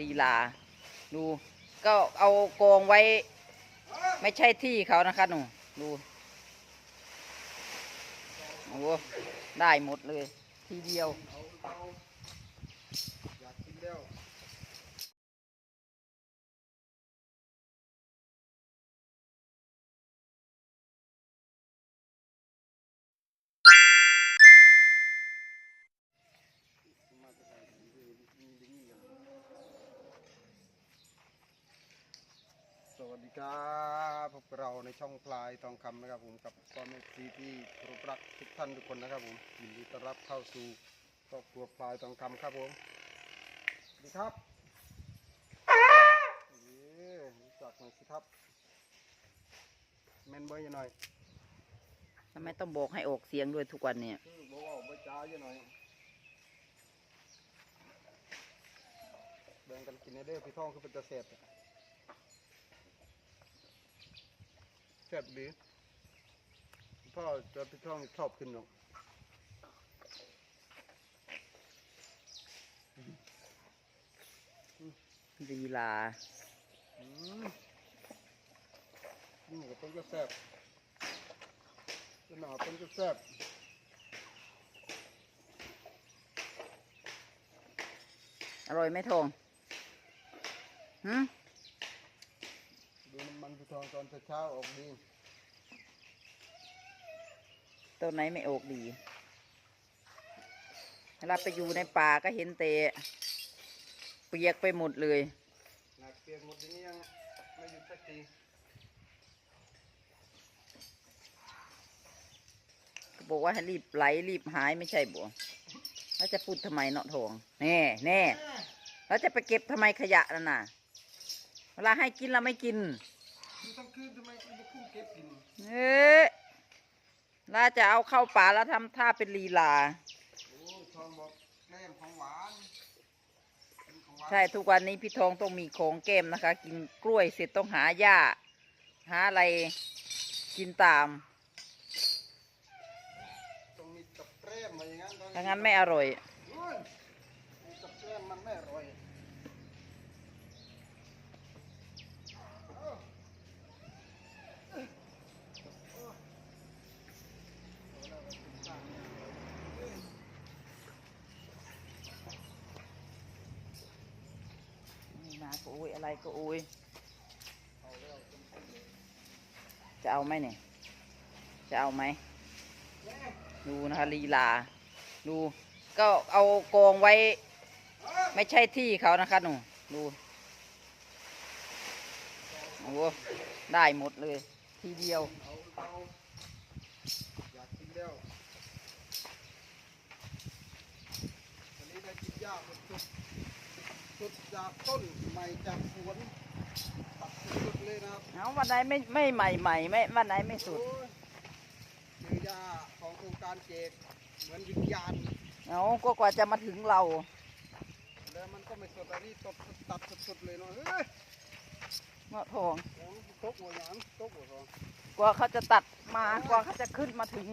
ลีลา ดู ก็เอากองไว้ ไม่ใช่ที่เขานะคะหนูดูโอ้ได้หมดเลย ทีเดียว วัสดีครับพบกับเราในช่องพลายทองคำนะครับผมกับพ่อแม่พี่ที่เคารพรักทุกท่านทุกคนนะครับผมยินดีต้อนรับเข้าสู่ครอบครัวพลายทองคำครับผมสวัสดีครับเอ๊ะรู้จักหน่อยสิครับแมนเบอร์ยังหน่อยทำไมต้องบอกให้ออกเสียงด้วยทุกวันเนี่ยคือบอกว่าเบอร์จ้ายังหน่อยแบ่งกันกินในเด้อพี่ท่องคือเป็นตะเสบ แซ่บดีพ่อจะพี่ท่องชอบกินหรอกลีลาอืมนี่ก็ต้นก็แซ่บจะหนาต้นก็แซ่บอร่อยไหมทองหืมดูน้ำมันพี่ ทองตอนเช้าออกดีต้นไหนไม่ออกดีเวลาไปอยู่ในป่าก็เห็นแต่เปียกไปหมดเลยหนักเปียกหมดอย่างนี้ยังไม่หยุดสักทีบอกว่าให้รีบไหลรีบหายไม่ใช่บัวแล้วจะพูดทำไมเนาะทองแน่แน่แล้วจะไปเก็บทำไมขยะนั่นน่ะ เวลาให้กินเราไม่กิน ดูทั้งคืนทำไมคุณจะขึ้นเก็บกินเอ๊ะเราจะเอาเข้าป่าแล้วทำท่าเป็นลีลา โอ้ทองบอกแกล้มของหวานกินของหวานใช่ทุกวันนี้พี่ทองต้องมีของแก้มนะคะ กินกล้วยเสร็จต้องหาหญ้า หาอะไรกินตามต้องมีกับแกล้มมาอย่างนั้นต้องถ้างั้นไม่อร่อย โอ้ยมีกับแกล้มมันไม่อร่อยเอ้าเอาแล้วเรากินข้าวเนี่ย นี่นาก็โอะไรก็อุ้ยจะเอาไหมเนี่ย จะเอาไหม ดูนะคะลีลา ดู ก็เอากองไว้ ไม่ใช่ที่เขานะคะหนู ดู โอ้ได้หมดเลย ทีเดียวอยากกินแล้ววันนี้ได้กินหญ้าสด สดจากต้นใหม่จากสวนตัดสดๆเลยนะครับเอาวันไหนไม่ไม่ใหม่ใหม่ไม่วันไหนไม่สุดโอ้ยเจอหญ้าของโครงการเจกเหมือนวิญญาณเอาก็กว่าจะมาถึงเราแล้วมันก็ไม่สดอันนี้ตดตัดสดๆเลยเนาะเฮ้ยเงาะทองโอ้ยตกหัวหยางตกหัวทองกว่าเขาจะตัดมากว่าเขาจะขึ้นมาถึง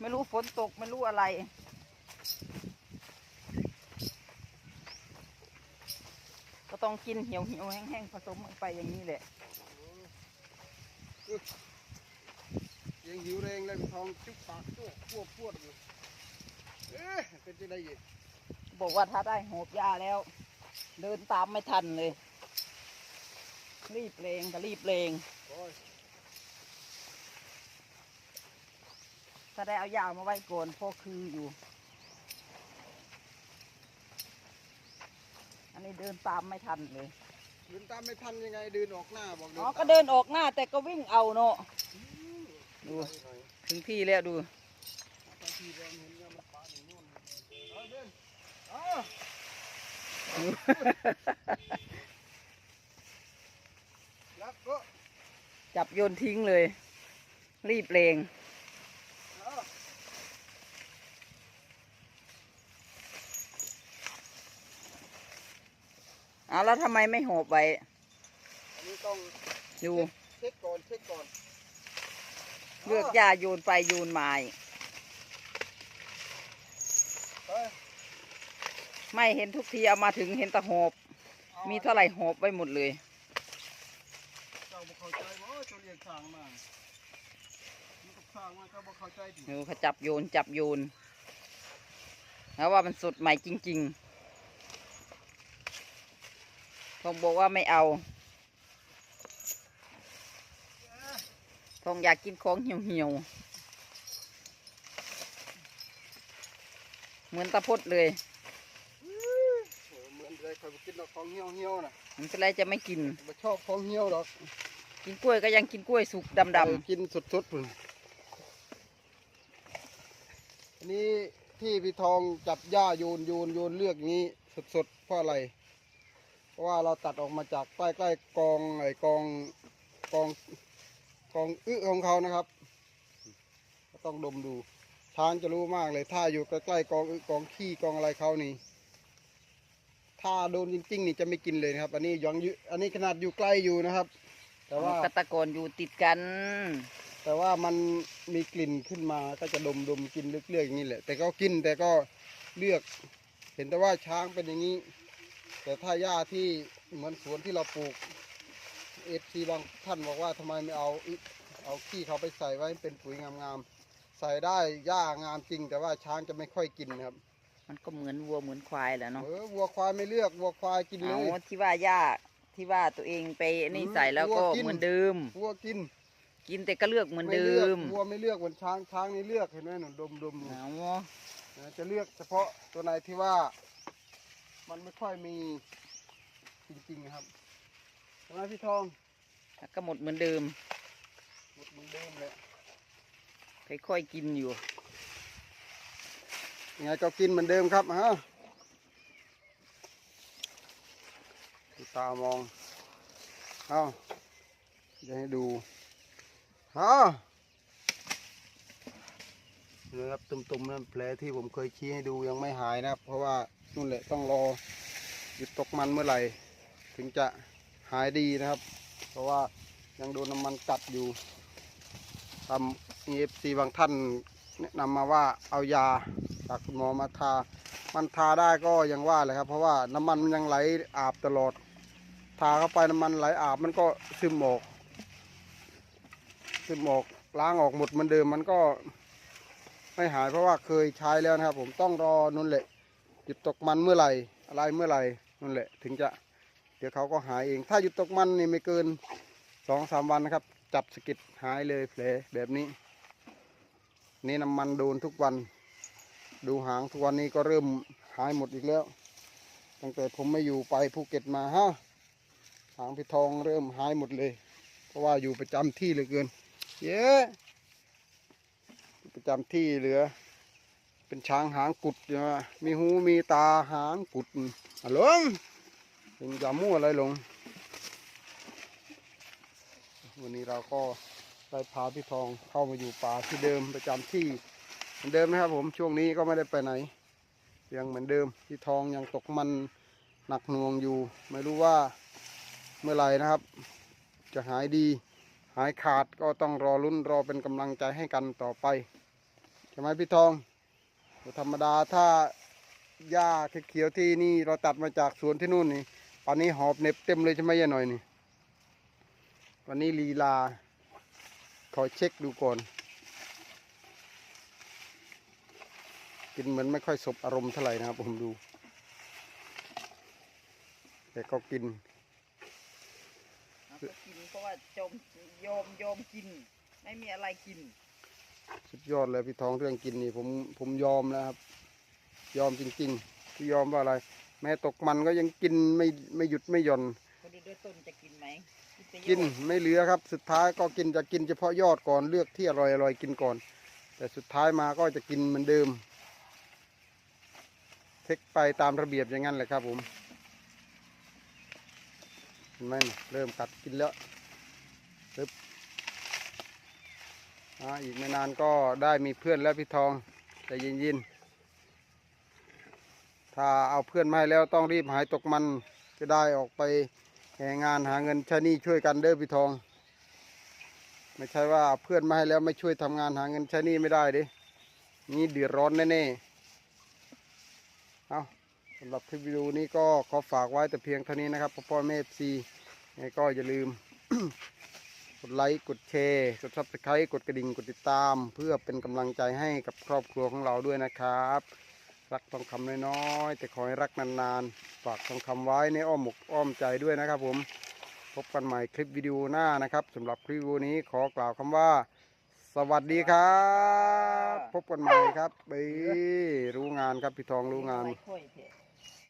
ไม่รู้ฝนตกไม่รู้อะไร ต้องกินเหี่ยวเหี่ยวๆแห้งๆผสมลงไปอย่างนี้แหละยังหิวแรงเลยทองจุ๊บปากจุ๊บพวดพวดอยู่เอ๊ะเป็นจะได้ยินบอกว่าถ้าได้โหบยาแล้ว เดินตามไม่ทันเลย รีบเลงก็รีบเลงโอ้ยถ้าได้เอายามาไว้ก่อนพ่อคืออยู่ นนี้เดินตามไม่ทันเลยเดินตามไม่ทันยังไงเดินออกหน้าบอกเดิอ๋นอตามก็เดินออกหน้าแต่ก็วิ่งเอาเนาะดูหน่อยหน่อยถึงที่แล้วดูบางทีเราเห็นเนี่ยมันปาหนึ่งนู่นเอาเดินเอาแล้วก็จับโยนทิ้งเลย รีบเลง เอา เอาแล้วทำไมไม่โหบไว้ อันนี้ต้องดูเช็คก่อนเช็คก่อนเลือกยาโยนไปโยนมาอีกเฮ้ยไม่เห็นทุกทีเอามาถึงเห็นแตะโหบมีเท่าไหร่หอบไว้หมดเลย เจ้าบ่เข้าใจบ่เจ้าเรียกช่างมามันก็ช่างมาก็บ่เข้าใจดิดูเขาจับโยนจับโยนแล้วว่ามันสดใหม่จริง ๆ ทองบอกว่าไม่เอาทองอยากกินของเหี่ยวเหี่ยวๆเหมือนตะพดเลยโอ้เหมือนเลยคอยบ่กินดอกของเหี่ยวเหี่ยวๆน่ะมันเป็นไรจะไม่กินบ่ชอบของเหี่ยวดอกกินกล้วยก็ยังกินกล้วยสุกดำเออกินสดๆพุ่นอันนี้ที่พี่ทองจับหญ้าโยนโยนโยนเลือกอย่างนี้สดๆเพราะอะไรเพ ราะว่าเราตัดออกมาจากใกล้ๆกองไอ้กองกองกองอึของเขานะครับก็ต้องดมดู ช้างจะรู้มากเลย ถ้าอยู่ใกล้ๆกองอึกองขี้กองอะไรเขานี่ ถ้าโดนจริงๆนี่จะไม่กินเลยนะครับ อันนี้ยังอยู่อันนี้ขนาดอยู่ใกล้อยู่นะครับ แต่ว่าๆกตะกอนอยู่ติดกัน แต่ว่ามันมีกลิ่นขึ้นมาก็จะดมดมกินเลือกๆอย่างนี้แหละ แต่ก็กินแต่ก็เลือก เห็นแต่ว่าช้างเป็นอย่างนี้ แต่ถ้าหญ้าที่เหมือนสวนที่เราปลูกเอฟซีบางท่านบอกว่าทำไมไม่เอาอิเอาขี้เขาไปใส่ไว้เป็นปุ๋ยงามๆใส่ได้หญ้างามจริง แต่ว่าช้างจะไม่ค่อยกินนะครับ มันก็เหมือนวัวเหมือนควายแหละเนาะเออวัวควายไม่เลือกวัวควายกินเลเอาย ที่ว่าหญ้าที่ว่าตัวเองไปนี่อืมใส่แล้วก็วัวกิน เหมือนเดิม วัวกินกินแต่ก็เลือกเหมือนไม่เดิเลือกมวัวไม่เลือกเหมือนช้างช้างนี่เลือกเห็นไหมหนูดมดมๆอยู่เอานะจะเลือกเฉพาะตัวไหนที่ว่า มันไม่ค่อยมีจริงๆนะครับใช่ไหมพี่ทองแล้วก็หมดเหมือนเดิมหมดเหมือนเดิมเลยค่อยๆกินอยู่ยังไงก็กินเหมือนเดิมครับฮะดูตามองเอาจะให้ดูฮะนี่ครับตุ่มๆนั่นแผลที่ผมเคยชี้ให้ดูยังไม่หายนะครับ เพราะว่า นู่นแหละต้องรอหยุดตกมันเมื่อไหร่ ถึงจะหายดีนะครับ เพราะว่ายังโดนน้ำมันกัดอยู่ทำเอฟซีบางท่านแนะนำมาว่าเอายาจากคุณหมอมาทา มันทาได้ก็ยังว่าเลยครับ เพราะว่าน้ำมันมันยังไหลอาบตลอด ทาเข้าไปน้ำมันไหลอาบมันก็ซึมออกซึมออกล้างออกหมดเหมือนเดิมมันก็ไม่หายเพราะว่าเคยใช้แล้วนะครับ ผมต้องรอนุ่นแหละ หยุดตกมันเมื่อไหร่อะไรเมื่อไหร่นั่นแหละถึงจะเดี๋ยวเขาก็หายเอง ถ้าหยุดตกมันนี่ไม่เกินสองสามวันนะครับ จับสกิดหายเลยแผลแบบนี้ นี่น้ำมันโดนทุกวัน ดูหางทุกวันนี้ก็เริ่มหายหมดอีกแล้ว ตั้งแต่ผมไม่อยู่ไปภูเก็ตมาฮะหางพี่ทองเริ่มหายหมดเลย เพราะว่าอยู่ประจำที่เหลือเกิน เย้อยู่ประจำที่เหลือ เป็นช้างหางกุดอยู่นะมีหูมีตาหางกุดอะหลงเป็นยามู่อะไรหลง วันนี้เราก็ได้พาพี่ทองเข้ามาอยู่ป่าที่เดิมประจำที่เหมือนเดิมนะครับผมช่วงนี้ก็ไม่ได้ไปไหน ยังเหมือนเดิมพี่ทองยังตกมันหนักหน่วงอยู่ ไม่รู้ว่าเมื่อไหร่นะครับ จะหายดี หายขาดก็ต้องรอลุ้นรอเป็นกำลังใจให้กันต่อไปใช่ไหมพี่ทอง ธรรมดาถ้าหญ้าเขียวที่นี่เราตัดมาจากสวนที่นู่นนี่ป่านนี้หอบเน็บเต็มเลยใช่ไหมยายหน่อยนี่ วันนี้ลีลา ขอเช็คดูก่อน กินเหมือนไม่ค่อยสบอารมณ์เท่าไหร่นะครับผมดู แต่ก็กินก็กินเพราะว่าจมโยมโยมกิน ไม่มีอะไรกิน สุดยอดเลยพี่ทองเรื่องกินนี่ผมผมยอมแล้วครับ ยอมจริงๆที่ยอมว่าอะไร แม้ตกมันก็ยังกินไม่ไม่หยุดไม่หย่อนคนดีด้วยต้นจะกินไหมแต่กินยอดไม่เหลือครับ สุดท้ายก็กินจะกินเฉพาะยอดก่อนเลือกที่อร่อยอร่อยกินก่อน แต่สุดท้ายมาก็จะกินเหมือนเดิม เทคไปตามระเบียบอย่างนั้นแหละครับผมเห็นไหมน่ะเริ่มกัดกินแล้วปึ๊บ อีกไม่นานก็ได้มีเพื่อนแล้วพี่ทองใจเย็นๆถ้าเอาเพื่อนมาให้แล้วต้องรีบหายตกมันจะได้ออกไปแห่งานหาเงินใช้หนี้ช่วยกันเด้อพี่ทอง ไม่ใช่ว่าเพื่อนมาให้แล้วไม่ช่วยทำงานหาเงินใช้หนี้ไม่ได้ดินี่เดือดร้อนแน่ๆเอาสำหรับคลิปวิดีโอนี้ก็ขอฝากไว้แต่เพียงเท่านี้นะครับพ่อพ่อแม่ซียังไงก็อย่าลืม กดไลค์ กดแชร์ กดซับสไครต์กดกระดิ่ง กดติดตาม เพื่อเป็นกำลังใจให้กับครอบครัวของเราด้วยนะครับ รักทองคำน้อยๆแต่ขอให้รักนานๆ ฝากทองคำไว้ในอ้อมอกอ้อมใจด้วยนะครับผม พบกันใหม่คลิปวิดีโอหน้านะครับสำหรับคลิปวิดีโอนี้ขอกล่าวคำว่า สวัสดีครับ พบกันใหม่ครับเบ้รู้งานครับพี่ทองรู้งาน ค่อยเถอะ